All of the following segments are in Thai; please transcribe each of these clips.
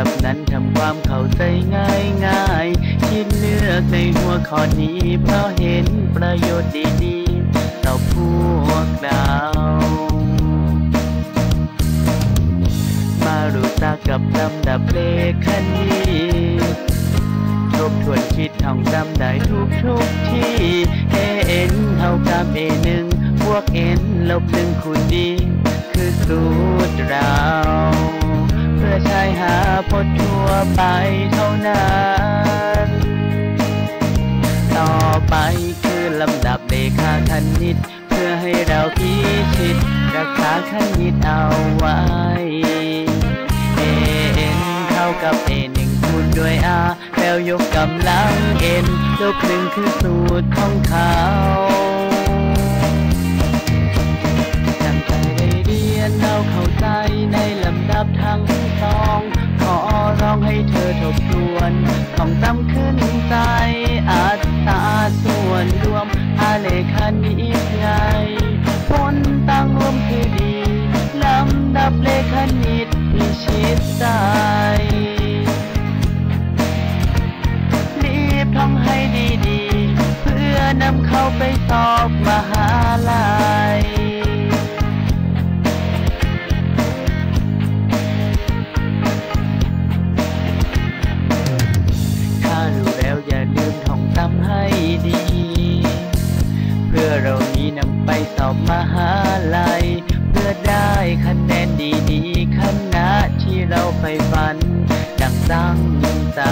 จำนั้นทำความเข้าใจง่ายง่ายคิดเลือกในหัวข้อนี้เพราะเห็นประโยชน์ดีๆต่อพวกเรามารู้จักกับลำดับเลขคณิตทบทวนคิดท่องจำได้ทุกทุกที่ a n เท่ากับ a หนึ่งบวก n ลบหนึ่งคูณดีคือสูตรเรา เพื่อใช้หาพจน์ทั่วไปเท่านั้น ต่อไปคือลำดับเลขาคณิต เพื่อให้เราพิชิตรักษาคณิตเอาไว้ a n เท่ากับ a หนึ่งคูณด้วย r แล้วยกกำลัง n ลบหนึ่งคือสูตรของเขาตั้งแต่ได้เรียนเราเข้าใจในลำดับทั้งสอง ตพิชิตใจรีบท่องให้ดีๆ เพื่อนำเขาไปสอบมหาลัยถ้ารู้แล้วอย่าลืมท่องจำให้ดี เพื่อเรานี้นำไปสอบมหาลัย เพื่อได้คะแนนดีๆ ไฟฝัน ดังตั้งใจ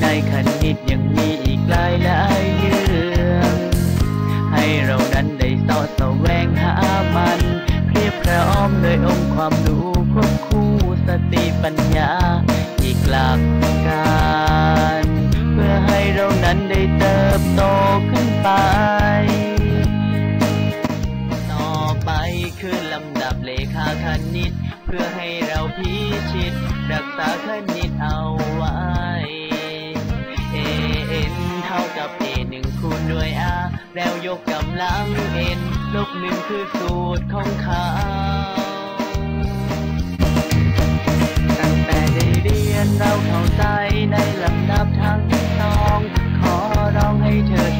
ในคณิตยังมีอีกหลายหลายเรื่อง ให้เรานั้นได้สอดแสวงหามัน เพียบพร้อมโดยองค์ความรู้ควบคู่สติปัญญาับเลขาคณิต เพื่อให้เราพิชิต รักษาคณิตเอาไว้ a n เท่ากับ a หนึ่งคูณด้วย r แล้วยกกำลัง n ลบหนึ่งคือสูตรของเขาตั้งแต่ได้เรียนเราเข้าใจในลำดับทั้งสอง ขอร้องให้เธอ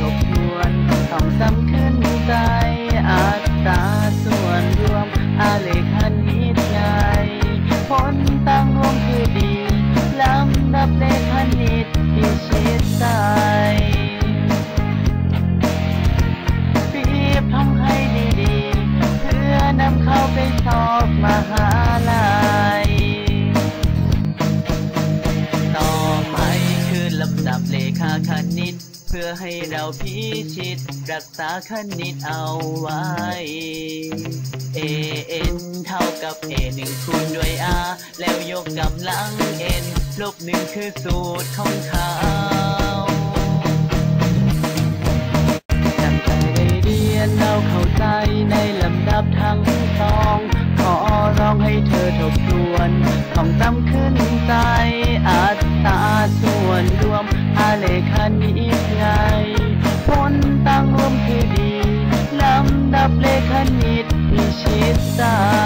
พื่อให้เราพิชิต รักษาคณิตเอาไว้ a n เท่ากับ a หนึ่งคูณด้วย r แล้วยกกำลัง n ลบหนึ่งคือสูตรของเขาตั้งแต่ได้เรียนเราเข้าใจในลำดับทั้งสอง ขอร้องให้เธอทบทวน ตพิ